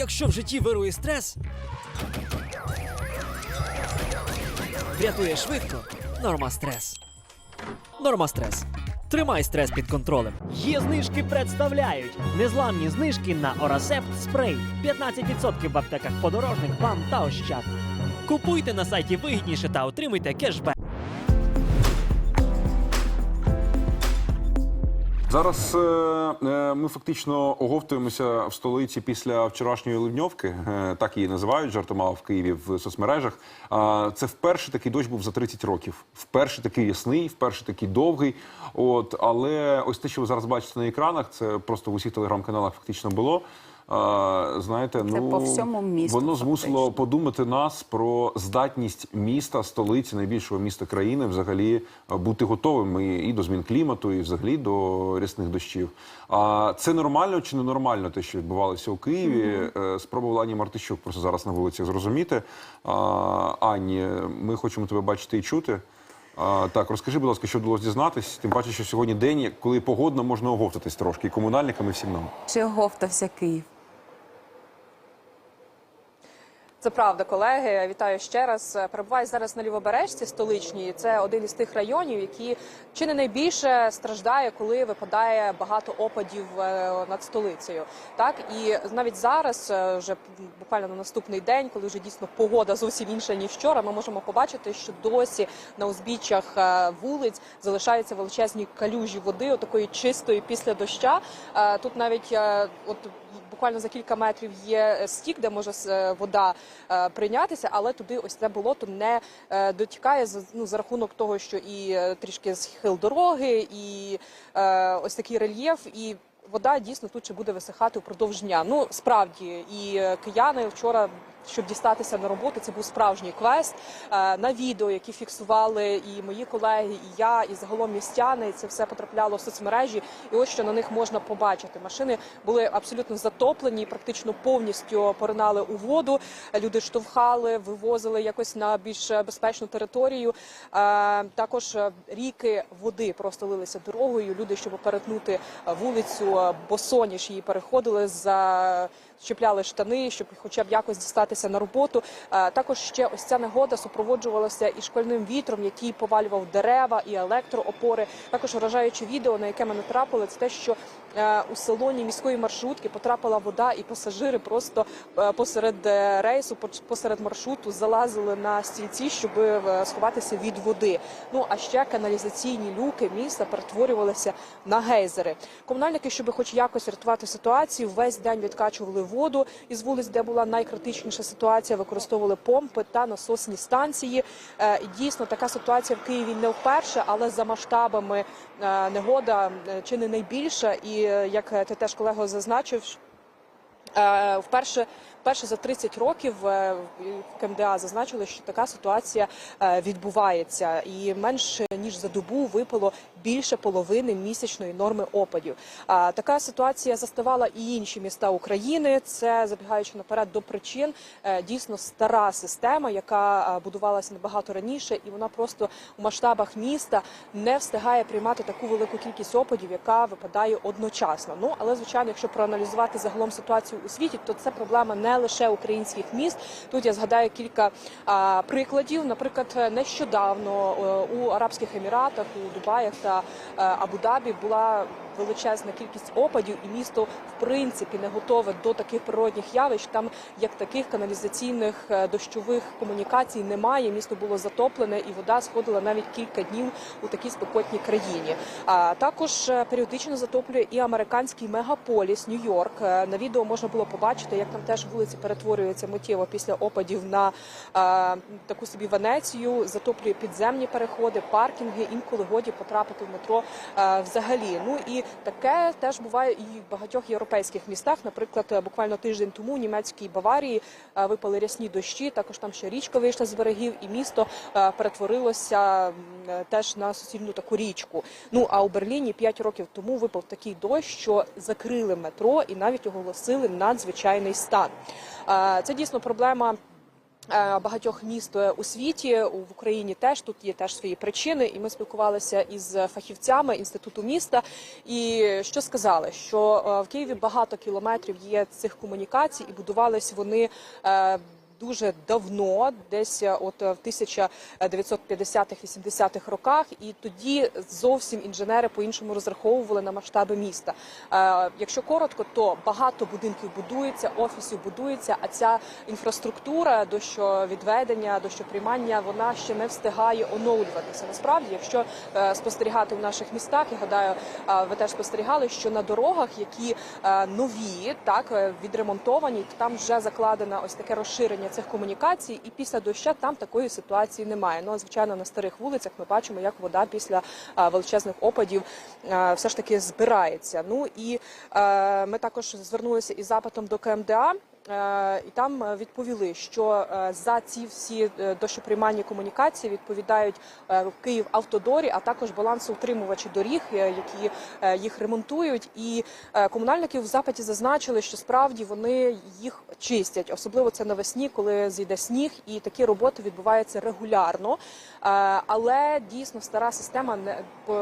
Якщо в житті вирує стрес, врятує швидко. Норма стрес. Норма стрес. Тримай стрес під контролем. Є знижки представляють незламні знижки на Орасепт спрей. 15% в аптеках подорожник, вам та ощад. Купуйте на сайті вигідніше та отримуйте кешбек. Зараз е, е, ми фактично оговтуємося в столиці після вчорашньої ливньовки, е, так її називають жартома в Києві в соцмережах. Е, це вперше такий дощ був за 30 років. Вперше такий ясний, вперше такий довгий. От але ось те, що ви зараз бачите на екранах, це просто в усіх телеграм-каналах фактично було. Знаєте, Це ну по всьому місту, воно змусило фактично. подумати нас про здатність міста, столиці, найбільшого міста країни, взагалі е, бути готовими і до змін клімату, і взагалі до рясних дощів. А це нормально чи не нормально, те, що відбувалося у Києві? Е, Спробувала Ані Мартищук просто зараз на вулиці зрозуміти. А, Ані, ми хочемо тебе бачити і чути. А, так, розкажи, будь ласка, що вдалося дізнатись. Тим паче, що сьогодні день, коли погодно можна оговтатись трошки і комунальникам, і всім нам. Чи оговтався Київ? Це правда, колеги. Вітаю ще раз. Перебуваю зараз на лівобережці столичній. Це один із тих районів, які чи не найбільше страждає, коли випадає багато опадів е, над столицею. Так і навіть зараз, е, вже буквально на наступний день, коли вже дійсно погода зовсім інша ніж вчора, ми можемо побачити, що досі на узбіччях е, вулиць залишаються величезні калюжі води, отакої чистої після доща. Тут навіть от буквально за кілька метрів є стік, де може е, вода е, прийнятися, але туди ось це болото не е, дотікає ну, за рахунок того, що і е, трішки схил дороги, і е, ось такий рельєф, і вода дійсно тут ще буде висихати упродовж дня. Ну справді, і е, кияни вчора. Щоб дістатися на роботу, це був справжній квест Е, на відео, які фіксували і мої колеги, і я, і загалом містяни. Це все потрапляло в соцмережі. І ось що на них можна побачити. Машини були абсолютно затоплені, практично повністю поринали у воду. Люди штовхали, вивозили якось на більш безпечну територію. Е, Також ріки води просто лилися дорогою. Люди, щоб перетнути вулицю, босоніж її переходили за. Щепляли штани, щоб хоча б якось дістатися на роботу. Е, Також ще ось ця негода супроводжувалася і шквальним вітром, який повалював дерева і електроопори. Також вражаюче відео, на яке ми натрапили, це те, що у салоні міської маршрутки потрапила вода, і пасажири просто е, посеред е, рейсу, посеред маршруту залазили на стільці, щоб е, сховатися від води. Ну а ще каналізаційні люки міста перетворювалися на гейзери. Комунальники, щоб хоч якось рятувати ситуацію, весь день відкачували воду із вулиць, де була найкритичніша ситуація, використовували помпи та насосні станції. Е, дійсно така ситуація в Києві не вперше, але за масштабами е, негода е, чи не найбільша. І е, як е, ти теж колего зазначив, Е, Вперше, вперше за 30 років е, в КМДА зазначили, що така ситуація е, відбувається, і менше ніж за добу випало більше половини місячної норми опадів. Така ситуація заставала і інші міста України. Це забігаючи наперед до причин, е, дійсно стара система, яка будувалася набагато раніше, і вона просто у масштабах міста не встигає приймати таку велику кількість опадів, яка випадає одночасно. Ну але звичайно, якщо проаналізувати загалом ситуацію у світі, то це проблема не лише українських міст. Тут я згадаю кілька прикладів. Наприклад, нещодавно е, у Арабських Еміратах, у Дубаях та е, Абу-Дабі була величезна кількість опадів, і місто в принципі не готове до таких природних явищ. Там як таких каналізаційних е, дощових комунікацій немає. Місто було затоплене, і вода сходила навіть кілька днів у такій спекотній країні. А також е, періодично затоплює і американський мегаполіс Нью-Йорк. Е, На відео можна було побачити, як там теж вулиці перетворюються миттєво після опадів на е, таку собі Венецію, затоплює підземні переходи, паркінги. Інколи годі потрапити в метро е, взагалі. Ну і таке теж буває і в багатьох європейських містах. Наприклад, е, буквально тиждень тому у німецькій Баварії е, випали рясні дощі. Також там ще річка вийшла з берегів, і місто е, перетворилося теж на суцільну таку річку. Ну а у Берліні 5 років тому випав такий дощ, що закрили метро і навіть оголосили надзвичайний стан. Це дійсно проблема. Е, багатьох міст е, у світі в Україні теж тут є теж свої причини, і ми спілкувалися із фахівцями інституту міста. І що сказали, що е, в Києві багато кілометрів є цих комунікацій, і будувались вони. Дуже давно, десь е, от е, в 1950-80-х роках, і тоді зовсім інженери по-іншому розраховували на масштаби міста. Е, якщо коротко, то багато будинків будується, офісів будується, а ця інфраструктура дощовідведення, дощоприймання, вона ще не встигає оновлюватися. Насправді, якщо спостерігати в наших містах, я гадаю, ви теж спостерігали, що на дорогах, які нові, так відремонтовані, то там вже закладено ось таке розширення цих комунікацій, і після доща там такої ситуації немає. Ну а звичайно, на старих вулицях ми бачимо, як вода після величезних опадів все ж таки збирається. Ну і ми також звернулися із запитом до КМДА. Е, І там е, відповіли, що е, за ці всі дощоприймальні комунікації відповідають Київ автодорі, а також балансоутримувачі доріг, які їх ремонтують. І комунальники в запиті зазначили, що справді вони їх чистять, особливо це навесні, коли зійде сніг, і такі роботи відбуваються регулярно. Але дійсно стара система не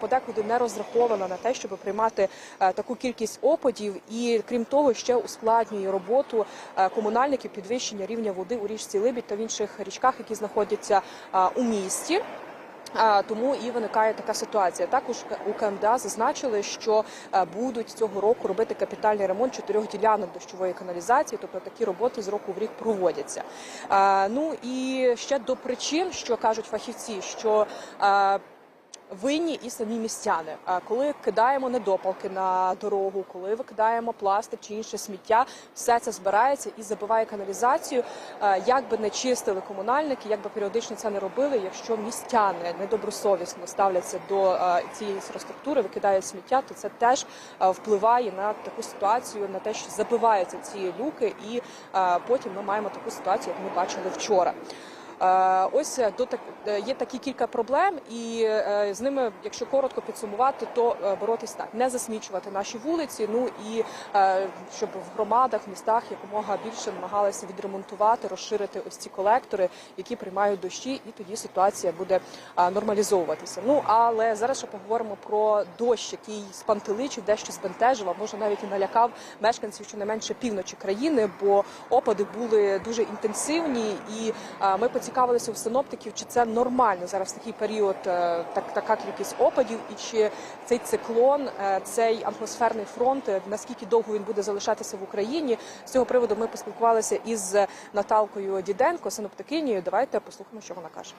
подекуди не розрахована на те, щоб приймати таку кількість опадів, і крім того, ще ускладнює роботу комунальників підвищення рівня води у річці Либідь та в інших річках, які знаходяться е, у місті. Тому і виникає така ситуація. Також у КМДА зазначили, що е, будуть цього року робити капітальний ремонт чотирьох ділянок дощової каналізації, тобто такі роботи з року в рік проводяться. Ну і ще до причин, що кажуть фахівці, що е, Винні і самі містяни. Коли кидаємо недопалки на дорогу, коли викидаємо пластик чи інше сміття, все це збирається і забиває каналізацію. Як би не чистили комунальники, як би періодично це не робили, якщо містяни недобросовісно ставляться до цієї інфраструктури, викидають сміття, то це теж впливає на таку ситуацію, на те, що забиваються ці люки, і потім ми маємо таку ситуацію, як ми бачили вчора. Е, Ось е, до так е, є такі кілька проблем, і з ними, якщо коротко підсумувати, то боротись так, не засмічувати наші вулиці. Ну і щоб в громадах, в містах якомога більше намагалися відремонтувати, розширити ось ці колектори, які приймають дощі, і тоді ситуація буде нормалізовуватися. Ну але зараз ще поговоримо про дощ, який спантеличив, дещо збентежив, а може навіть і налякав мешканців щонайменше півночі країни, бо опади були дуже інтенсивні, і ми поцікавилися у синоптиків, чи це нормально зараз в такий період е, так, така кількість опадів, і чи цей циклон, е, цей атмосферний фронт, е, наскільки довго він буде залишатися в Україні. З цього приводу ми поспілкувалися із Наталкою Діденко, синоптикинею. Давайте послухаємо, що вона каже.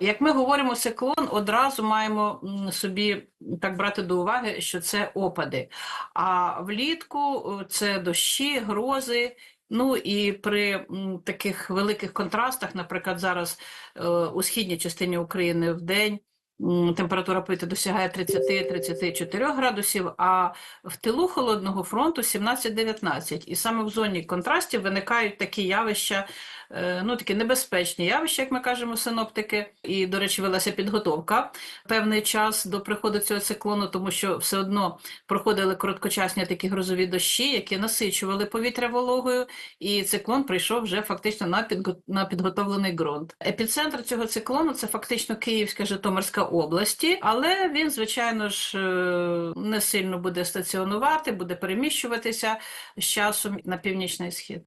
Як ми говоримо циклон, одразу маємо собі так брати до уваги, що це опади. А влітку це дощі, грози. Ну і при таких великих контрастах, наприклад, зараз е, у східній частині України в день температура повітря досягає 30-34 градусів, а в тилу холодного фронту 17-19. І саме в зоні контрастів виникають такі явища, е, ну такі небезпечні явища, як ми кажемо, синоптики. І, до речі, велася підготовка певний час до приходу цього циклону, тому що все одно проходили короткочасні такі грозові дощі, які насичували повітря вологою, і циклон прийшов вже фактично на, підго... на підготовлений ґрунт. Епіцентр цього циклону це фактично Київська Житомирська області, але він, звичайно ж, е, не сильно буде стаціонувати, буде переміщуватися з часом на північний схід.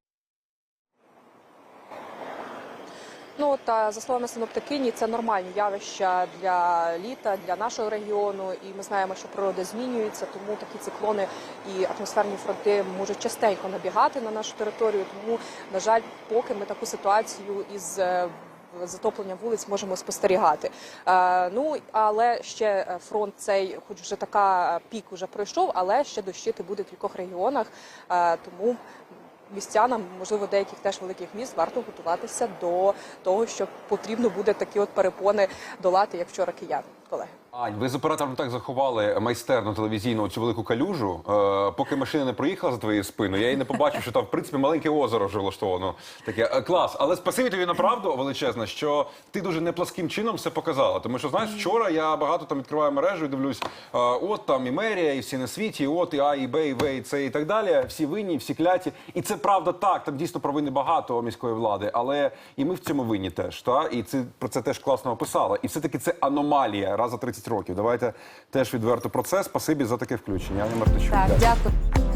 Ну та за словами синоптикині, це нормальні явища для літа, для нашого регіону. І ми знаємо, що природа змінюється, тому такі циклони і атмосферні фронти можуть частенько набігати на нашу територію. Тому, на жаль, поки ми таку ситуацію із е, затоплення вулиць можемо спостерігати. Е, ну але ще е, фронт цей, хоч вже така е, пік вже пройшов, але ще дощити буде в кількох регіонах. Тому містянам, можливо, деяких теж великих міст варто готуватися до того, що потрібно буде такі от перепони долати, як вчора киян, колеги. Ань, ви з оператором так заховали майстерну телевізійну цю велику калюжу. Е, поки машина не проїхала за твоєю спиною, я і не побачив, що там в принципі маленьке озеро вже влаштовано. Таке Е, клас. Але спасибі тобі направду величезне, що ти дуже непласким чином все показала. Тому що знаєш, вчора я багато там відкриваю мережу і дивлюсь, е, от там і мерія, і всі на світі, і от і А, і Б, і В, і С, і так далі. Всі винні, всі кляті. І це правда так. Там дійсно провини багато міської влади, але і ми в цьому винні теж. Та і це про це теж класно описала. І все таки це аномалія раз за 30 років. Давайте теж відверто про це. Спасибі за таке включення. Аня Мартичук. Так, дякую. дякую.